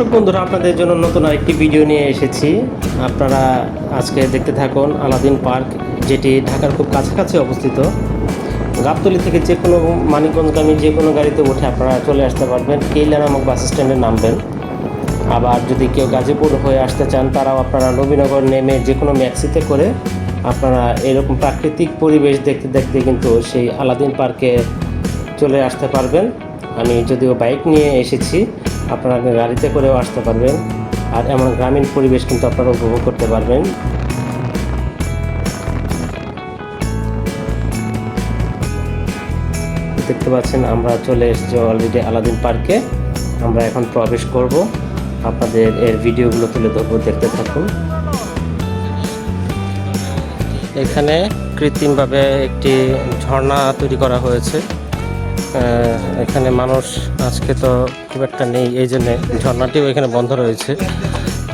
দর্শক বন্ধুরা, আপনাদের জন্য নতুন আরেকটি ভিডিও নিয়ে এসেছি। আপনারা আজকে দেখতে থাকুন আলাদিন পার্ক, যেটি ঢাকার খুব কাছাকাছি অবস্থিত। গাবতলি থেকে যে কোনো মানিকগঞ্জগামী যে কোনো গাড়িতে উঠে আপনারা চলে আসতে পারবেন। কেইলা নামক বাস স্ট্যান্ডে নামবেন। আবার যদি কেউ গাজীপুর হয়ে আসতে চান, তারাও আপনারা নবীনগর নেমে যে কোনো ম্যাক্সিতে করে আপনারা এরকম প্রাকৃতিক পরিবেশ দেখতে দেখতে কিন্তু সেই আলাদিন পার্কে চলে আসতে পারবেন। আমি যদিও বাইক নিয়ে এসেছি, আপনারা গাড়িতে করেও আসতে পারবেন। আর এমন গ্রামীণ পরিবেশ কিন্তু আপনারা উপভোগ করতে পারবেন। দেখতে পাচ্ছেন, আমরা চলে এসেছি অলরেডি আলাদিন পার্কে। আমরা এখন প্রবেশ করব। আপনাদের এর ভিডিওগুলো তুলে ধরবো, দেখতে থাকুন। এখানে কৃত্রিমভাবে একটি ঝর্ণা তৈরি করা হয়েছে। এখানে মানুষ আজকে তো খুব একটা নেই এই জন্যে ঝর্ণাটিও এখানে বন্ধ রয়েছে।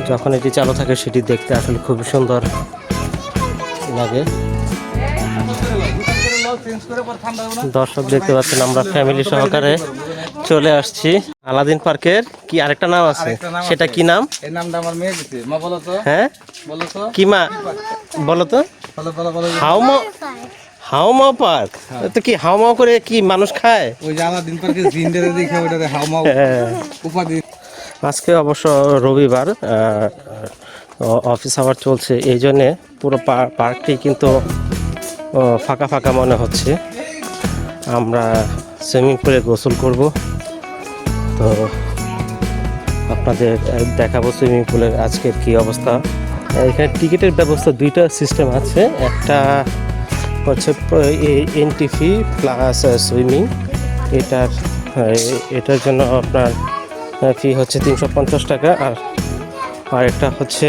যখন এটি চালু থাকে সেটি দেখতে আসলে খুব সুন্দর লাগে। দর্শক দেখতে পাচ্ছেন আমরা ফ্যামিলি সহকারে চলে আসছি। আলাদিন পার্কের কি আরেকটা নাম আছে? সেটা কি নাম? এই নামটা আমার মেয়ে দিছে। মা বলো তো। হ্যাঁ? বলো তো। কি মা? বলো তো। বলো বলো বলো। হাউমা হাউমা পার্ক তো কি হাওমা করে কি মানুষ খায়? ওই যে আলাদিন পার্কে জিন্ডারে দেখে ওটাতে হাউমাউ হ্যাঁ। উপাধি। আজকে অবশ্য রবিবার অফিস আওয়ার চলছে এই জন্যে পুরো পার্কটি কিন্তু ফাঁকা ফাঁকা মনে হচ্ছে। আমরা সুইমিং পুলে গোসল করব। তো আপনাদের দেখাবো সুইমিং পুলের আজকের কি অবস্থা। এখানে টিকিটের ব্যবস্থা দুইটা সিস্টেম আছে একটা হচ্ছে এন্ট্রি ফি প্লাস সুইমিং। এটার এটার জন্য আপনার ফি হচ্ছে তিনশো পঞ্চাশ টাকা। আর আর একটা হচ্ছে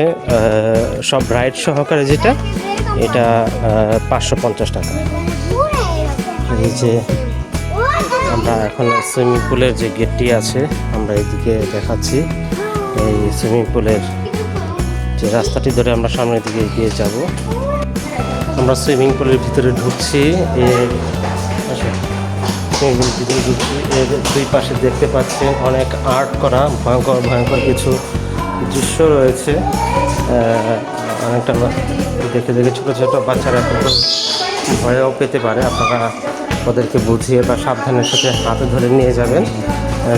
সব রাইড সহকারে যেটা, এটা পাঁচশো পঞ্চাশ টাকা। এই যে আমরা এখন সুইমিং পুলের যে গেটটি আছে, আমরা এদিকে দেখাচ্ছি। এই সুইমিং পুলের যে রাস্তাটি ধরে আমরা সামনের দিকে এগিয়ে যাব। আমরা সুইমিং পুলের ভিতরে ঢুকছি সুইমিং ভিতরে ঢুকছি এর দুই পাশে দেখতে পাচ্ছেন অনেক আর্ট করা, ভয়ঙ্কর ভয়ঙ্কর কিছু দৃশ্য রয়েছে। অনেকটা দেখে দেখে ছোটো ছোটো বাচ্চারা কিন্তু ভয়ও পেতে পারে। আপনারা ওদেরকে বুঝিয়ে বা সাবধানের সাথে হাতে ধরে নিয়ে যাবেন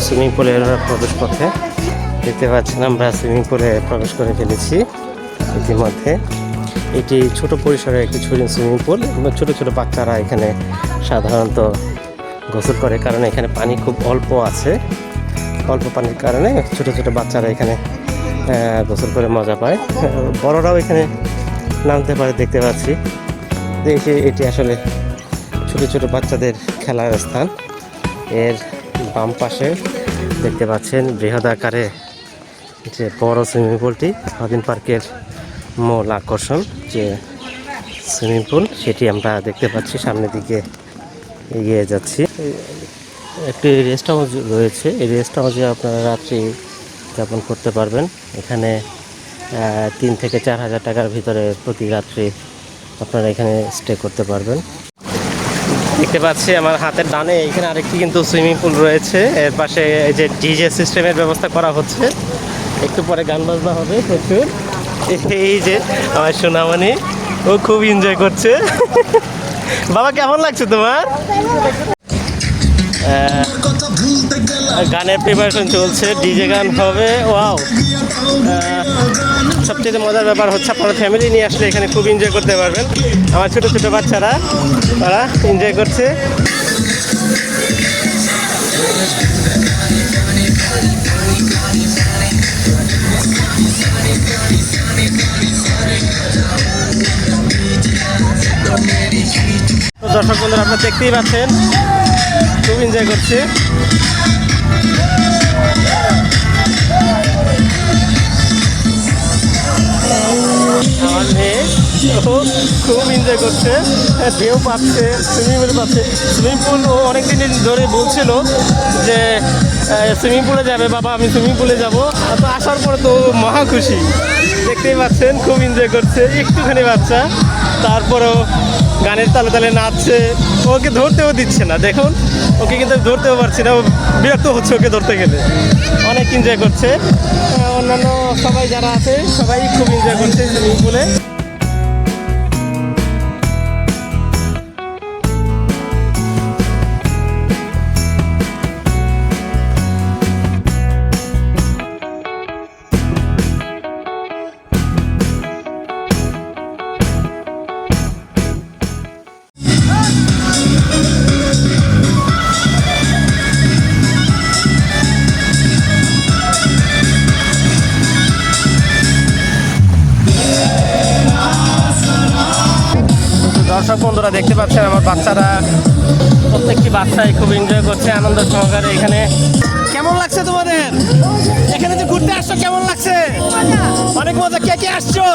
সুইমিং পুলের প্রবেশ পথে দেখতে পাচ্ছেন আমরা সুইমিং পুলে প্রবেশ করে ফেলেছি ইতিমধ্যে। এটি ছোট পরিসরে একটি সুইমিং পুল এবং ছোটো ছোটো বাচ্চারা এখানে সাধারণত গোসল করে, কারণ এখানে পানি খুব অল্প আছে। অল্প পানির কারণে ছোট ছোট বাচ্চারা এখানে গোসল করে মজা পায়। বড়রাও এখানে নামতে পারে, দেখতে পাচ্ছি। দেখে, এটি আসলে ছোট ছোট বাচ্চাদের খেলার স্থান। এর বাম পাশে দেখতে পাচ্ছেন বৃহৎ আকারে যে বড় সুইমিং পুলটি স্বাধীন পার্কের মূল আকর্ষণ যে সুইমিং পুল, সেটি আমরা দেখতে পাচ্ছি সামনের দিকে এগিয়ে যাচ্ছি। একটি রেস্ট হাউস রয়েছে, এই রেস্ট হাউসে আপনারা রাত্রি যাপন করতে পারবেন। এখানে তিন থেকে চার হাজার টাকার ভিতরে প্রতি রাত্রি আপনারা এখানে স্টে করতে পারবেন। দেখতে পাচ্ছি আমার হাতের ডানে এখানে আরেকটি কিন্তু সুইমিং পুল রয়েছে। এর পাশে এই যে ডিজে সিস্টেমের ব্যবস্থা করা হচ্ছে। একটু পরে গান বাজনা হবে প্রচুর। এই যে আমার সোনামণি, ও খুব এনজয় করছে। বাবা, কেমন লাগছে তোমার? গানের প্রিপারেশন চলছে ডিজে গান হবে ওয়াও সবচেয়ে মজার ব্যাপার হচ্ছে আপনারা ফ্যামিলি নিয়ে আসলে এখানে খুব এনজয় করতে পারবেন। আমার ছোটো ছোটো বাচ্চারা, তারা এনজয় করছে। তো দর্শক বন্ধুরা, আপনারা দেখতেই পাচ্ছেন, খুব এনজয় করছে। আমার খুব এনজয় করছে ঢেউ পাচ্ছে সুইমিং পুল পাচ্ছে সুইমিং পুল ও অনেক দিন ধরে বলছিল যে সুইমিং পুলে যাবে, বাবা, আমি সুইমিং পুলে যাব। তো আসার পরে তো মহা খুশি। দেখতেই পাচ্ছেন, খুব এনজয় করছে, একটুখানি বাচ্চা। তারপরেও গানের তালে তালে নাচছে। ওকে ধরতেও দিচ্ছে না, দেখুন। ওকে কিন্তু ধরতেও পারছি না, ও বিরক্ত হচ্ছে ওকে ধরতে গেলে। অনেক এনজয় করছে। অন্যান্য সবাই যারা আছে, সবাই খুব এনজয় করছে সুইমিং পুলে আমার বাচ্চারা, প্রত্যেকটি বাচ্চাই খুব এনজয় করছে, আনন্দ সহকারে এখানে। কেমন লাগছে তোমাদের? এখানে যে ঘুরতে আসছো, কেমন লাগছে? অনেক মজা। কে কে আসছো?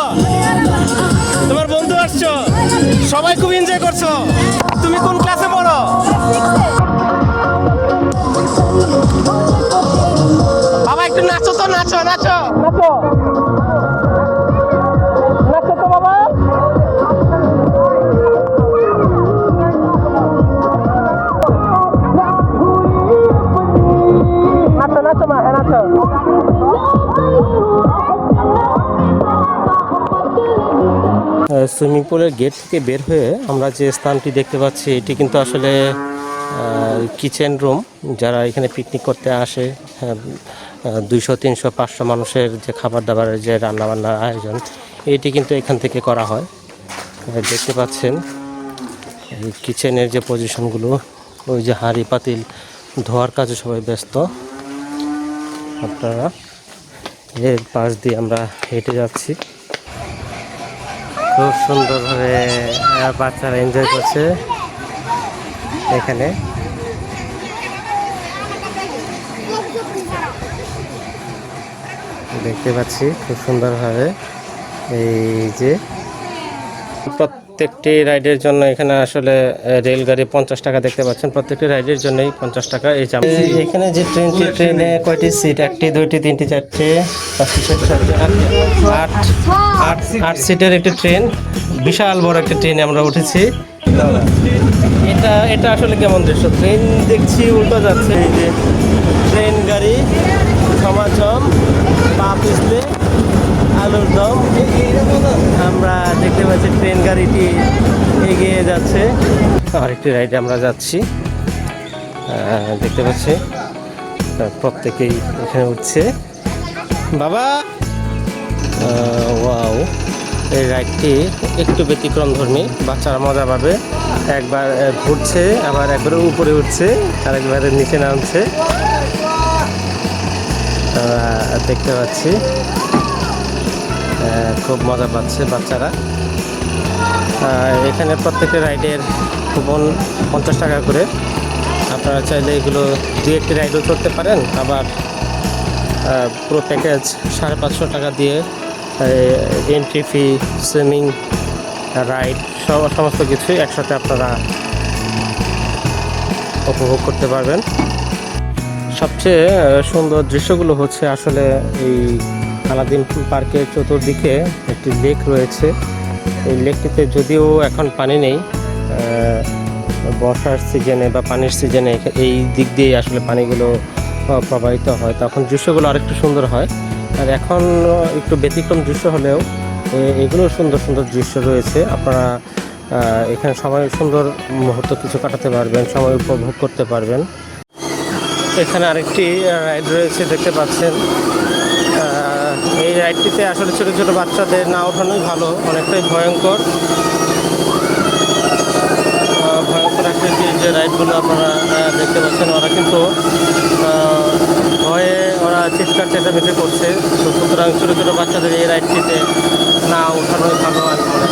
তোমার বন্ধু আসছো? সবাই খুব এনজয় করছ। তুমি কোন ক্লাসে পড়ো? বাবা, একটু নাচো তো নাচো নাচো নাচো নাচো। হ্যাঁ নাচো সুইমিং পুলের গেট থেকে বের হয়ে আমরা যে স্থানটি দেখতে পাচ্ছি, এটি কিন্তু আসলে কিচেন রুম, যারা এখানে পিকনিক করতে আসে। দুইশো, তিনশো, পাঁচশো মানুষের যে খাবার দাবারের যে রান্নাবান্নার আয়োজন, এটি কিন্তু এখান থেকে করা হয়। দেখতে পাচ্ছেন কিচেনের যে পজিশনগুলো, ওই যে হাঁড়ি, পাতিল ধোয়ার কাজে সবাই ব্যস্ত। আপনারা এর পাশ দিয়ে আমরা হেঁটে যাচ্ছি। খুব সুন্দরভাবে বাচ্চারা এনজয় করছে এখানে। দেখতে পাচ্ছি খুব সুন্দরভাবে। এই যে প্রত্যেকটি রাইডের জন্য এখানে আসলে রেলগাড়ি পঞ্চাশ টাকা দেখতে পাচ্ছেন। প্রত্যেকটি রাইডের জন্যই পঞ্চাশ টাকা এই জাম। এখানে যে ট্রেনটি, ট্রেনে কয়টি সিট? একটি, দুইটি, তিনটি, চারটে আট আট আট সিটের একটি ট্রেন। বিশাল বড় একটা ট্রেনে আমরা উঠেছি। এটা এটা আসলে কেমন দৃশ্য? ট্রেন দেখছি, উল্টো যাচ্ছে। এই যে ট্রেন গাড়ি, সমাজম। আরেকটি রাইডে আমরা যাচ্ছি। দেখতে পাচ্ছি প্রত্যেকেই এখানে উঠছে। বাবা! ওয়াও, এই রাইডটি একটু ব্যতিক্রম ধর্মী, বাচ্চারা মজা পাবে। একবার ঘুরছে, আবার একবার উপরে উঠছে, আরেকবার নিচে নামছে। দেখতে পাচ্ছি খুব মজা পাচ্ছে বাচ্চারা। এখানে প্রত্যেকটা রাইডের কুপন পঞ্চাশ টাকা করে। আপনারা চাইলে এগুলো দু একটি রাইডও করতে পারেন। আবার পুরো প্যাকেজ সাড়ে পাঁচশো টাকা দিয়ে এন্ট্রি ফি সুইমিং রাইড সব, সমস্ত কিছুই একসাথে আপনারা উপভোগ করতে পারবেন। সবচেয়ে সুন্দর দৃশ্যগুলো হচ্ছে আসলে এই আলাদিন পার্কের চতুর্দিকে একটি লেক রয়েছে। এই লেকটিতে যদিও এখন পানি নেই বর্ষার সিজনে বা পানির সিজনে এই দিক দিয়ে আসলে পানিগুলো প্রবাহিত হয়। তখন দৃশ্যগুলো আরেকটু সুন্দর হয়। আর এখন একটু ব্যতিক্রম দৃশ্য হলেও এগুলো সুন্দর সুন্দর দৃশ্য রয়েছে। আপনারা এখানে সময় সুন্দর মুহূর্ত কিছু কাটাতে পারবেন, সময় উপভোগ করতে পারবেন। এখানে আরেকটি রাইড রয়েছে, দেখতে পাচ্ছেন। এই রাইডটিতে আসলে ছোটো ছোটো বাচ্চাদের না ওঠানোই ভালো, অনেকটাই ভয়ঙ্কর। ভয়ঙ্কর আকৃতির যে রাইডগুলো আপনারা দেখতে পাচ্ছেন ওরা কিন্তু ভয়ে ওরা চিৎকার চেঁচামেচি করছে। তো সুতরাং ছোটো ছোটো বাচ্চাদের এই রাইডটিতে না ওঠানোই ভালো আর মনে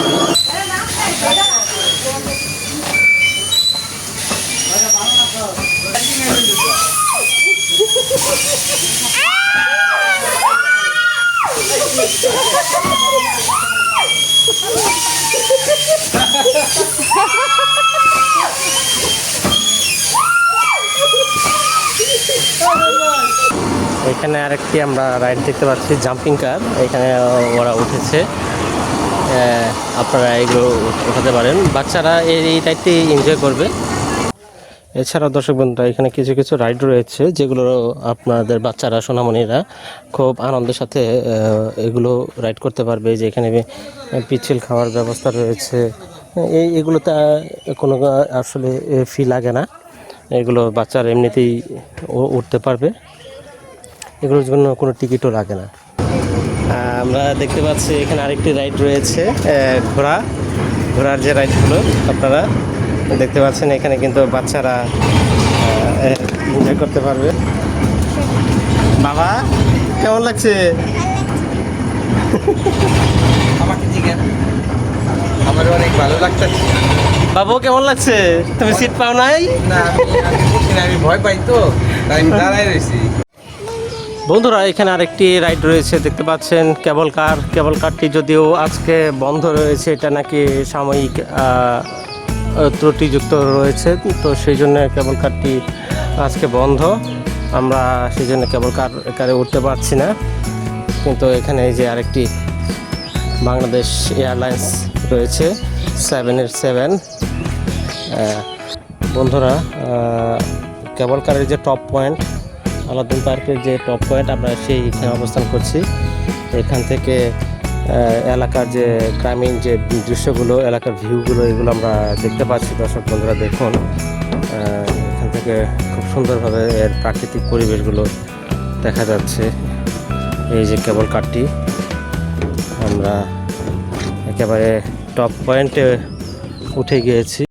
করি আমরা রাইড দেখতে পাচ্ছি জাম্পিং কার এখানে ওরা উঠেছে। আপনারা এগুলো উঠাতে পারেন। বাচ্চারা এই রাইডটি এনজয় করবে। এছাড়াও দর্শক বন্ধুরা, এখানে কিছু কিছু রাইড রয়েছে, যেগুলো আপনাদের বাচ্চারা, সোনামণিরা খুব আনন্দের সাথে এগুলো রাইড করতে পারবে। যে এখানে পিচ্ছিল খাওয়ার ব্যবস্থা রয়েছে। এই এগুলোতে কোনো আসলে ফি লাগে না। এগুলো বাচ্চারা এমনিতেই উঠতে পারবে। এগুলোর জন্য কোনো টিকিটও লাগে না। আমরা দেখতে পাচ্ছি এখানে আরেকটি রাইড রয়েছে ঘোড়া। ঘোড়ার যে রাইডগুলো আপনারা দেখতে পাচ্ছেন এখানে কিন্তু বাচ্চারা এনজয় করতে পারবে। বাবা কেমন লাগছে? আমাকে জিজ্ঞেস আমার অনেক ভালো লাগতেছে। বাবু কেমন লাগছে? তুমি সিট পাও নাই? না আমি ভয় পাই তো তাই আমি দাঁড়াই রয়েছি। বন্ধুরা, এখানে আরেকটি রাইড রয়েছে, দেখতে পাচ্ছেন কেবল কার, কেবল কারটি যদিও আজকে বন্ধ রয়েছে, এটা নাকি সাময়িক ত্রুটিযুক্ত রয়েছে, তো সেই জন্য কেবল কারটি আজকে বন্ধ। আমরা সেই জন্য কেবল কার কারে উঠতে পারছি না। কিন্তু এখানে এই যে আরেকটি বাংলাদেশ এয়ারলাইন্স রয়েছে সেভেনের সেভেন বন্ধুরা কেবল কারের যে টপ পয়েন্ট আলাদিন পার্কের যে টপ পয়েন্ট, আমরা সেইখানে অবস্থান করছি। এখান থেকে এলাকার যে গ্রামীণ যে দৃশ্যগুলো, এলাকার ভিউগুলো, এগুলো আমরা দেখতে পাচ্ছি। দর্শক বন্ধুরা, দেখুন এখান থেকে খুব সুন্দরভাবে এর প্রাকৃতিক পরিবেশগুলো দেখা যাচ্ছে। এই যে কেবল কারটি আমরা একেবারে টপ পয়েন্টে উঠে গিয়েছি।